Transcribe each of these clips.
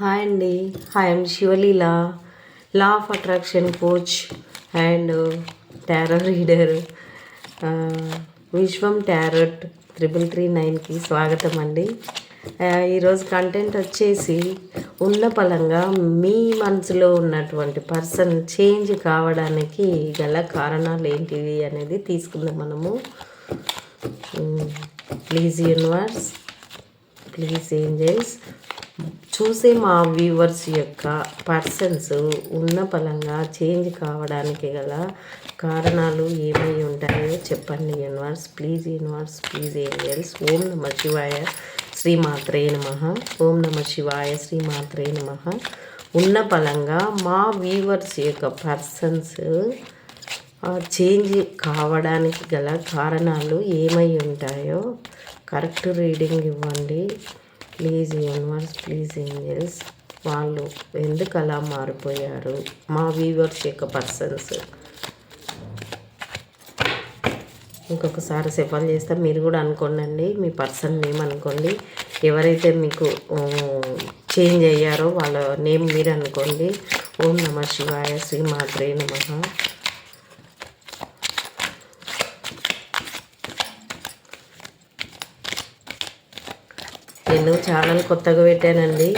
Hi అండి. I'm Sivaleela law of attraction coach and tarot reader Viswam tarot triple three నైన్కి స్వాగతం అండి. Uh, ఈరోజు కంటెంట్ వచ్చేసి ఉన్న పలంగా మీ మనసులో ఉన్నటువంటి పర్సన్ చేంజ్ కావడానికి గల కారణాలు ఏంటివి అనేది తీసుకుందాం మనము. ప్లీజ్ యూనివర్స్ ప్లీజ్ ఏంజల్స్ చూసే మా వ్యూవర్స్ యొక్క పర్సన్స్ ఉన్న పలంగా చేంజ్ కావడానికి గల కారణాలు ఏమై ఉంటాయో చెప్పండి universe please universe please angels ఓం నమ శివాయ శ్రీమాత్రే నమ. ఓం నమ శివాయ శ్రీమాత్రే నమ. ఉన్న పలంగా మా వ్యూవర్స్ యొక్క పర్సన్స్ చేంజ్ కావడానికి గల కారణాలు ఏమై ఉంటాయో కరెక్ట్ రీడింగ్ ఇవ్వండి. Please universe please angels. వాళ్ళు ఎందుకు అలా మారిపోయారు? మా వీవర్స్ యొక్క పర్సన్స్. ఇంకొకసారి సెఫల్ చేస్తే మీరు కూడా అనుకోండి మీ పర్సన్ నేమ్ అనుకోండి. ఎవరైతే మీకు చేంజ్ అయ్యారో వాళ్ళ నేమ్ మీరు అనుకోండి. ఓం నమ శివాయ శ్రీ మాత్రే నమ. నేను ఛానల్ కొత్తగా పెట్టానండి.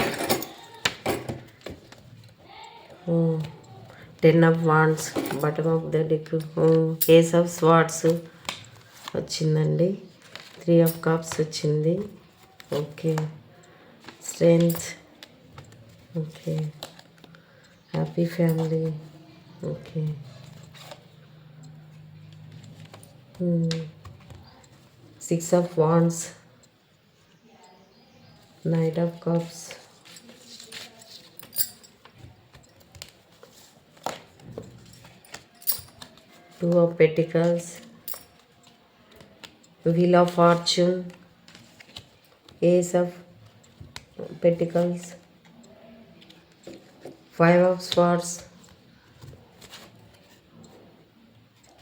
Ten of wands bottom of the deck case of swords వచ్చిందండి. త్రీ ఆఫ్ కప్స్ వచ్చింది. Okay. Strength okay. Happy family okay. Six of wands Knight of Cups. Two of Pentacles. Wheel of Fortune. Ace of Pentacles. Five of Swords.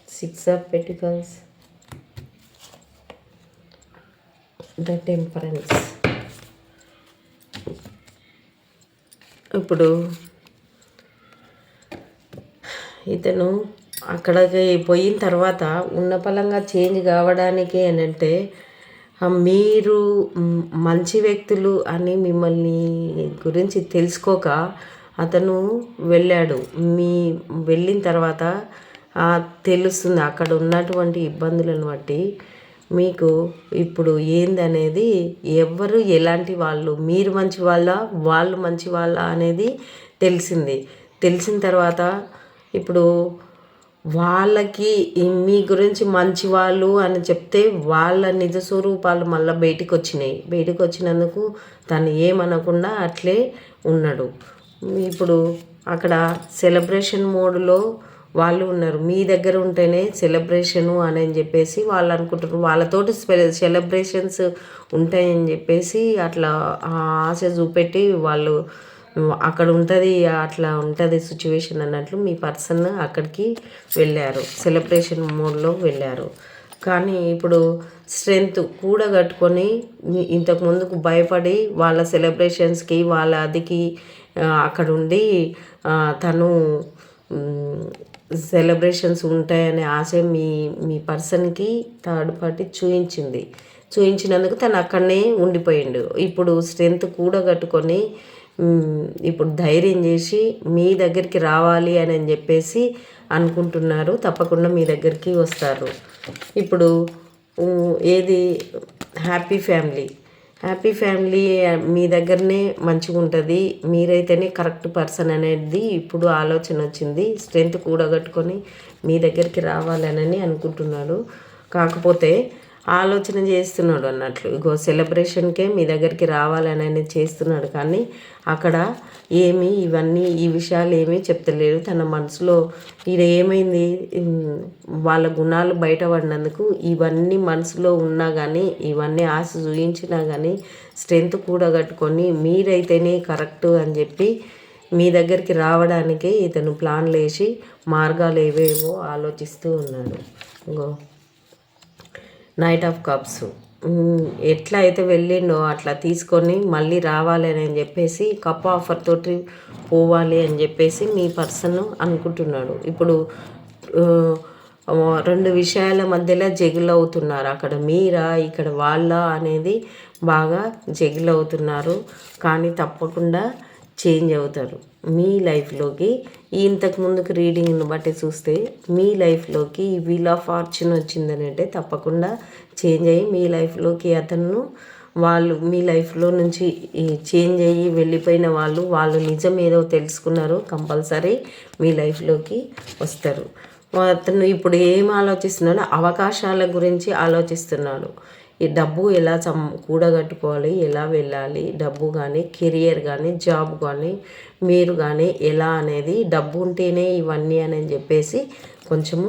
Six of Pentacles. The Temperance. ఇప్పుడు ఇతను అక్కడికి పోయిన తర్వాత ఉన్న పలంగా change కావడానికి ఏంటంటే మీరు మంచి వ్యక్తులు అని మిమ్మల్ని గురించి తెలుసుకోక అతను వెళ్ళాడు. మీ వెళ్ళిన తర్వాత తెలుస్తుంది అక్కడ ఉన్నటువంటి ఇబ్బందులను బట్టి మీకు ఇప్పుడు ఏందనేది ఎవరు ఎలాంటి వాళ్ళు మీరు మంచి వాళ్ళ వాళ్ళు మంచి వాళ్ళ అనేది తెలిసింది. తెలిసిన తర్వాత ఇప్పుడు వాళ్ళకి మీ గురించి మంచి వాళ్ళు అని చెప్తే వాళ్ళ నిజ స్వరూపాలు మళ్ళీ బయటికి వచ్చినాయి బయటికి వచ్చినందుకు తను ఏమనకుండా అట్లే ఉన్నాడు. ఇప్పుడు అక్కడ సెలబ్రేషన్ మోడ్లో వాళ్ళు ఉన్నారు. మీ దగ్గర ఉంటేనే సెలబ్రేషను అని చెప్పేసి వాళ్ళు అనుకుంటారు వాళ్ళతోటి సెలబ్రేషన్స్ ఉంటాయని చెప్పేసి అట్లా ఆశ చూపెట్టి వాళ్ళు అక్కడ ఉంటుంది అట్లా ఉంటుంది సిచ్యువేషన్ అన్నట్లు మీ పర్సన్ అక్కడికి వెళ్ళారు. సెలబ్రేషన్ మోడ్లో వెళ్ళారు. కానీ ఇప్పుడు స్ట్రెంగ్త్ కూడగట్టుకొని కట్టుకొని ఇంతకు ముందుకు భయపడి వాళ్ళ సెలబ్రేషన్స్కి వాళ్ళ అదికి అక్కడుండి అక్కడ ఉండి తను సెలబ్రేషన్స్ ఉంటాయనే ఆశ మీ మీ పర్సన్కి థర్డ్ పార్టీ చూయించింది. చూయించినందుకు తను అక్కడనే ఉండిపోయిండు. ఇప్పుడు స్ట్రెంత్ కూడగట్టుకొని ఇప్పుడు ధైర్యం చేసి మీ దగ్గరికి రావాలి అని అని చెప్పేసి అనుకుంటున్నారు. తప్పకుండా మీ దగ్గరికి వస్తారు. ఇప్పుడు ఏది? Happy family. Happy family eh, మీ దగ్గరనే మంచిగా ఉంటుంది. మీరైతేనే కరెక్ట్ పర్సన్ అనేది ఇప్పుడు ఆలోచన వచ్చింది. స్ట్రెంత్ కూడగట్టుకొని మీ దగ్గరికి రావాలని అనుకుంటున్నాడు కాకపోతే ఆలోచన చేస్తున్నాడు అన్నట్లు. ఇగో సెలబ్రేషన్కే మీ దగ్గరికి రావాలని అనేది చేస్తున్నాడు కానీ అక్కడ ఏమి ఇవన్నీ ఈ విషయాలు ఏమీ చెప్తలేడు తన మనసులో ఇది ఏమైంది? వాళ్ళ గుణాలు బయటపడినందుకు ఇవన్నీ మనసులో ఉన్నా కానీ ఇవన్నీ ఆశ చూయించినా కానీ స్ట్రెంత్ కూడగట్టుకొని మీరైతేనే కరెక్ట్ అని చెప్పి మీ దగ్గరికి రావడానికి ఇతను ప్లాన్లు వేసి మార్గాలు ఏవేవో ఆలోచిస్తూ ఉన్నాడు. ఇంకో నైట్ ఆఫ్ కప్స్ ఎట్లా అయితే వెళ్ళిండో అట్లా తీసుకొని మళ్ళీ రావాలి అని చెప్పేసి కప్ ఆఫర్ తోటి పోవాలి అని చెప్పేసి మీ పర్సన్ అనుకుంటున్నాడు. ఇప్పుడు రెండు విషయాల మధ్యలో జగిల్ అవుతున్నారు. అక్కడ మీరా ఇక్కడ వాళ్ళ అనేది బాగా జగిల్ అవుతున్నారు. కానీ తప్పకుండా చేంజ్ అవుతారు. మీ లైఫ్లోకి ఈ ఇంతకు ముందుకు రీడింగ్ని బట్టి చూస్తే మీ లైఫ్లోకి ఈ వీల్ ఆఫ్ ఫార్చ్యూన్ వచ్చిందని అంటే తప్పకుండా చేంజ్ అయ్యి మీ లైఫ్లోకి అతను వాళ్ళు మీ లైఫ్లో నుంచి ఈ చేంజ్ అయ్యి వెళ్ళిపోయిన వాళ్ళు వాళ్ళు నిజం ఏదో తెలుసుకున్నారు కంపల్సరీ మీ లైఫ్లోకి వస్తారు. అతను ఇప్పుడు ఏం ఆలోచిస్తున్నాడో అవకాశాల గురించి ఆలోచిస్తున్నాడు. ఈ డబ్బు ఎలా సం కూడగట్టుకోవాలి ఎలా వెళ్ళాలి డబ్బు కానీ కెరియర్ కానీ జాబ్ కానీ మీరు కానీ ఎలా అనేది డబ్బు ఉంటేనే ఇవన్నీ అని చెప్పేసి కొంచెము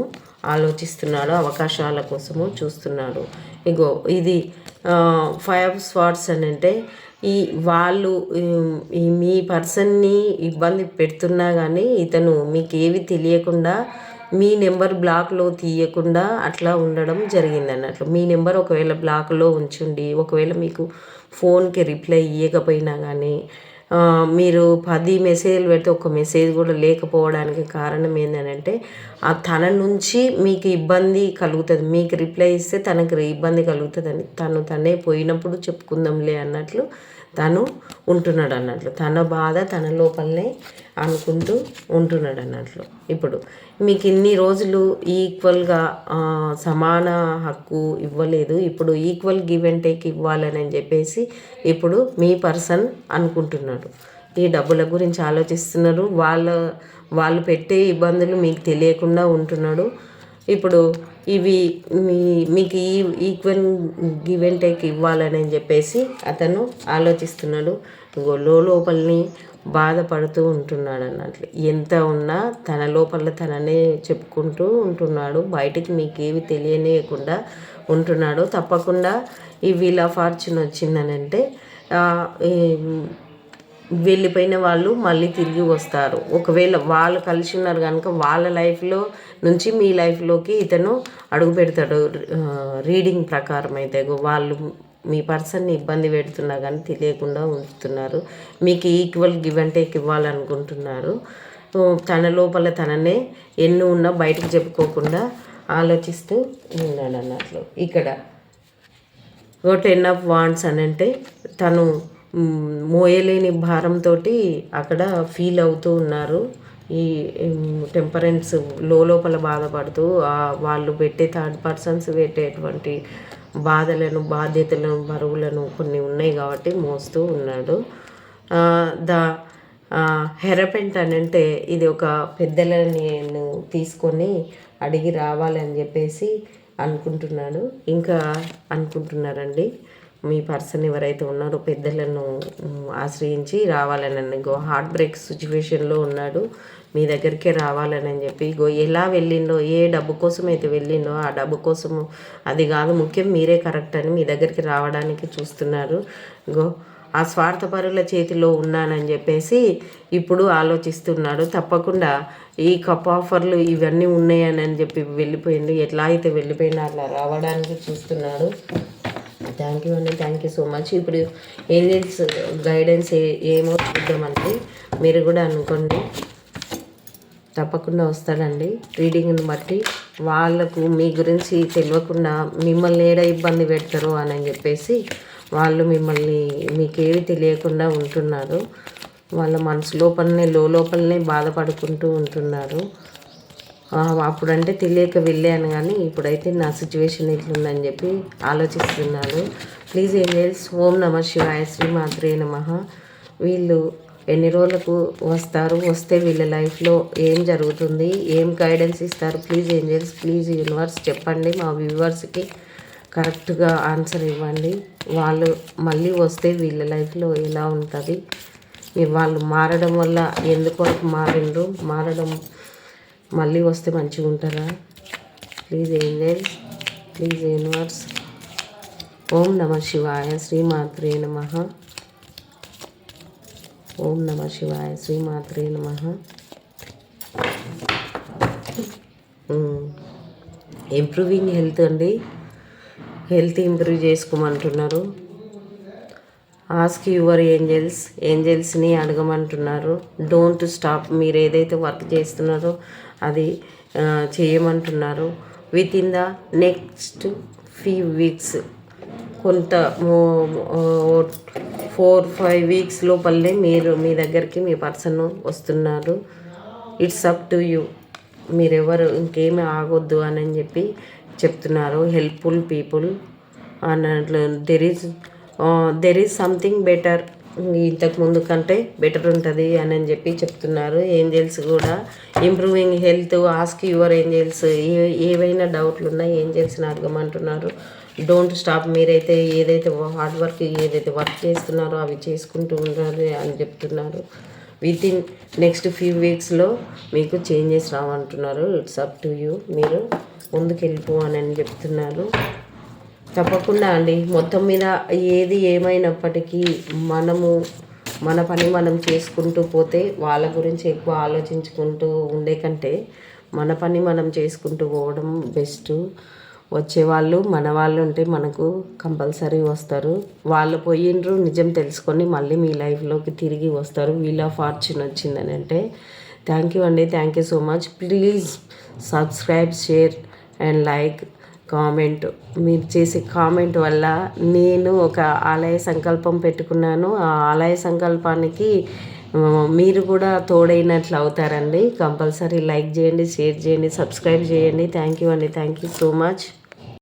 ఆలోచిస్తున్నాడు అవకాశాల కోసము చూస్తున్నాడు ఇగో ఇది ఫైవ్ స్వాట్స్ అని అంటే ఈ వాళ్ళు ఈ- మీ పర్సన్ని ఇబ్బంది పెడుతున్నా కానీ ఇతను మీకు ఏవి తెలియకుండా మీ నెంబర్ బ్లాక్లో తీయకుండా అట్లా ఉండడం జరిగింది అన్నట్లు మీ నెంబర్ ఒకవేళ బ్లాక్లో ఉంచుండి ఒకవేళ మీకు ఫోన్కి రిప్లై ఇవ్వకపోయినా కానీ మీరు పది మెసేజ్లు పెడితే ఒక మెసేజ్ కూడా లేకపోవడానికి కారణం ఏంటంటే ఆ తన నుంచి మీకు ఇబ్బంది కలుగుతుంది. మీకు రిప్లై ఇస్తే తనకు ఇబ్బంది కలుగుతుందని తను తనే పోయినప్పుడు చెప్పుకుందాంలే అన్నట్లు తను ఉంటున్నాడు అన్నట్లు. తన బాధ తన లోపలనే అనుకుంటూ ఉంటున్నాడు అన్నట్లు. ఇప్పుడు మీకు ఇన్ని రోజులు ఈక్వల్గా సమాన హక్కు ఇవ్వలేదు. ఇప్పుడు ఈక్వల్ గివ్ అండ్ టేక్ ఇవ్వాలని చెప్పేసి ఇప్పుడు మీ పర్సన్ అనుకుంటున్నాడు. ఈ డబ్బుల గురించి ఆలోచిస్తున్నారు. వాళ్ళ వాళ్ళు పెట్టే ఇబ్బందులు మీకు తెలియకుండా ఉంటున్నాడు. ఇప్పుడు ఇవి మీ మీకు ఈ ఈక్వల్ గివ్ అండ్ టేక్ ఇవ్వాలని చెప్పేసి అతను ఆలోచిస్తున్నాడు. ఇంకో లోపలిని బాధపడుతూ ఉంటున్నాడు అన్నట్లు. ఎంత ఉన్నా తన లోపల తననే చెప్పుకుంటూ ఉంటున్నాడు. బయటికి మీకు ఏవి తెలియనియకుండా ఉంటున్నాడు. తప్పకుండా ఈ వీల్ ఆఫ్ ఫార్చ్యూన్ వచ్చిందనంటే వెళ్ళిపోయిన వాళ్ళు మళ్ళీ తిరిగి వస్తారు. ఒకవేళ వాళ్ళు కలిసి ఉన్నారు కనుక వాళ్ళ లైఫ్లో నుంచి మీ లైఫ్లోకి ఇతను అడుగు పెడతాడు. రీడింగ్ ప్రకారం అయితే వాళ్ళు మీ పర్సన్ని ఇబ్బంది పెడుతున్నా కానీ తెలియకుండా ఉంచుతున్నారు మీకు ఈక్వల్ గివ్ అండ్ టేక్ ఇవ్వాలనుకుంటున్నారు. తన లోపల తననే ఎన్ని ఉన్నా బయటకు చెప్పుకోకుండా ఆలోచిస్తూ ఉన్నాడు అన్నట్లు ఇక్కడ ఓ టెన్ ఆఫ్ వాండ్స్ అని అంటే తను మోయలేని భారంతో అక్కడ ఫీల్ అవుతూ ఉన్నారు. ఈ టెంపరెన్స్ లోపల బాధపడుతూ వాళ్ళు పెట్టే థర్డ్ పర్సన్స్ పెట్టేటువంటి బాధలను బాధ్యతలను బరువులను కొన్ని ఉన్నాయి కాబట్టి మోస్తూ ఉన్నాడు. ద హెరపెంట్ అని అంటే ఇది ఒక పెద్దలని నేను తీసుకొని అడిగి రావాలని చెప్పేసి అనుకుంటున్నాడు ఇంకా అనుకుంటున్నారండి. మీ పర్సన్ ఎవరైతే ఉన్నారో పెద్దలను ఆశ్రయించి రావాలని గో హార్ట్ బ్రేక్ సిచ్యువేషన్లో ఉన్నాడు. మీ దగ్గరికే రావాలని చెప్పి గో ఎలా వెళ్ళిండో ఏ డబ్బు కోసం అయితే వెళ్ళిండో ఆ డబ్బు కోసము అది కాదు ముఖ్యం మీరే కరెక్ట్ అని మీ దగ్గరికి రావడానికి చూస్తున్నారు. గో ఆ స్వార్థపరుల చేతిలో ఉన్నానని చెప్పేసి ఇప్పుడు ఆలోచిస్తున్నాడు. తప్పకుండా ఈ కప్ ఆఫర్లు ఇవన్నీ ఉన్నాయని చెప్పి వెళ్ళిపోయింది ఎట్లా అయితే వెళ్ళిపోయినా అట్లా రావడానికి చూస్తున్నాడు. థ్యాంక్ యూ అండి థ్యాంక్ యూ సో మచ్ ఇప్పుడు ఏంజల్స్ గైడెన్స్ ఏ ఏమో చూద్దామండి. మీరు కూడా అనుకోండి. తప్పకుండా వస్తాడండి. రీడింగ్ని బట్టి వాళ్ళకు మీ గురించి తెలియకుండా మిమ్మల్ని ఏడ ఇబ్బంది పెడతారు అని చెప్పేసి వాళ్ళు మిమ్మల్ని మీకేవి తెలియకుండా ఉంటున్నారు. వాళ్ళ మనసు లోపలనే లోపలనే బాధపడుకుంటూ ఉంటున్నారు. అప్పుడంటే తెలియక వెళ్ళాను కానీ ఇప్పుడైతే నా సిచ్యువేషన్ ఇట్లుందని చెప్పి ఆలోచిస్తున్నాను. ప్లీజ్ ఏం చేసి ఓం నమ శివాయ శ్రీ మాత్రే నమ. వీళ్ళు ఎన్ని రోజులకు వస్తారు? వస్తే వీళ్ళ లైఫ్లో ఏం జరుగుతుంది? ఏం గైడెన్స్ ఇస్తారు? ప్లీజ్ ఏంజల్స్ ప్లీజ్ యూనివర్స్ చెప్పండి. మా వ్యూవర్స్కి కరెక్ట్గా ఆన్సర్ ఇవ్వండి. వాళ్ళు మళ్ళీ వస్తే వీళ్ళ లైఫ్లో ఎలా ఉంటుంది? వాళ్ళు మారడం వల్ల ఎందుకు మారిండ్రు? మారడం మళ్ళీ వస్తే మంచిగా ఉంటారా? ప్లీజ్ ఏంజల్స్ ప్లీజ్ యూనివర్స్ ఓం నమ శివాయ శ్రీమాత్రే నమ. ఓం నమ శివాయ శ్రీమాత్రే నమ. ఇంప్రూవింగ్ హెల్త్ అండి. హెల్త్ ఇంప్రూవ్ చేసుకోమంటున్నారు. ఆస్క్ యువర్ ఏంజల్స్ ఏంజల్స్ని అడగమంటున్నారు. డోంట్ స్టాప్ మీరు ఏదైతే వర్క్ చేస్తున్నారో అది చేయమంటున్నారు. Within the next few weeks కొంత ఫోర్ ఫైవ్ వీక్స్ లోపలనే మీరు మీ దగ్గరికి మీ పర్సన్ వస్తున్నారు. ఇట్స్ అప్ టు యూ మీరెవరు ఇంకేమీ ఆగొద్దు అని చెప్పి చెప్తున్నారు. హెల్ప్ఫుల్ పీపుల్ అన్నట్లు there is there is something better ఇంతకు ముందు కంటే బెటర్ ఉంటుంది అని అని చెప్పి చెప్తున్నారు. ఏంజల్స్ కూడా improving health ask your angels ఏ ఏవైనా డౌట్లు ఉన్నా ఏంజల్స్ని అడగమంటున్నారు. డోంట్ స్టాప్ మీరైతే ఏదైతే హార్డ్ వర్క్ ఏదైతే వర్క్ చేస్తున్నారో అవి చేసుకుంటూ ఉండాలి అని చెప్తున్నారు. విత్ ఇన్ నెక్స్ట్ ఫ్యూ వీక్స్లో మీకు చేంజెస్ రావంటున్నారు. ఇట్స్ అప్ టు యూ మీరు ముందుకు వెళ్ళిపో అని చెప్తున్నారు. తప్పకుండా అండి. మొత్తం మీద ఏది ఏమైనప్పటికీ మనము మన పని మనం చేసుకుంటూ పోతే వాళ్ళ గురించి ఎక్కువ ఆలోచించుకుంటూ ఉండే కంటే మన పని మనం చేసుకుంటూ పోవడం బెస్ట్. వచ్చేవాళ్ళు మన వాళ్ళు ఉంటే మనకు కంపల్సరీ వస్తారు. వాళ్ళు పోయిండ్రు నిజం తెలుసుకొని మళ్ళీ మీ లైఫ్లోకి తిరిగి వస్తారు. వీల్ ఆఫ్ ఫార్చ్యూన్ వచ్చిందని అంటే థ్యాంక్ యూ అండి. Thank you so much please subscribe share and like comment. మీరు చేసే కామెంట్ వల్ల నేను ఒక ఆలయ సంకల్పం పెట్టుకున్నాను. ఆ ఆలయ సంకల్పానికి మీరు కూడా తోడైనట్లు అవుతారండి. కంపల్సరీ లైక్ చేయండి షేర్ చేయండి సబ్స్క్రైబ్ చేయండి. థ్యాంక్ యూ అండి. Thank you so much.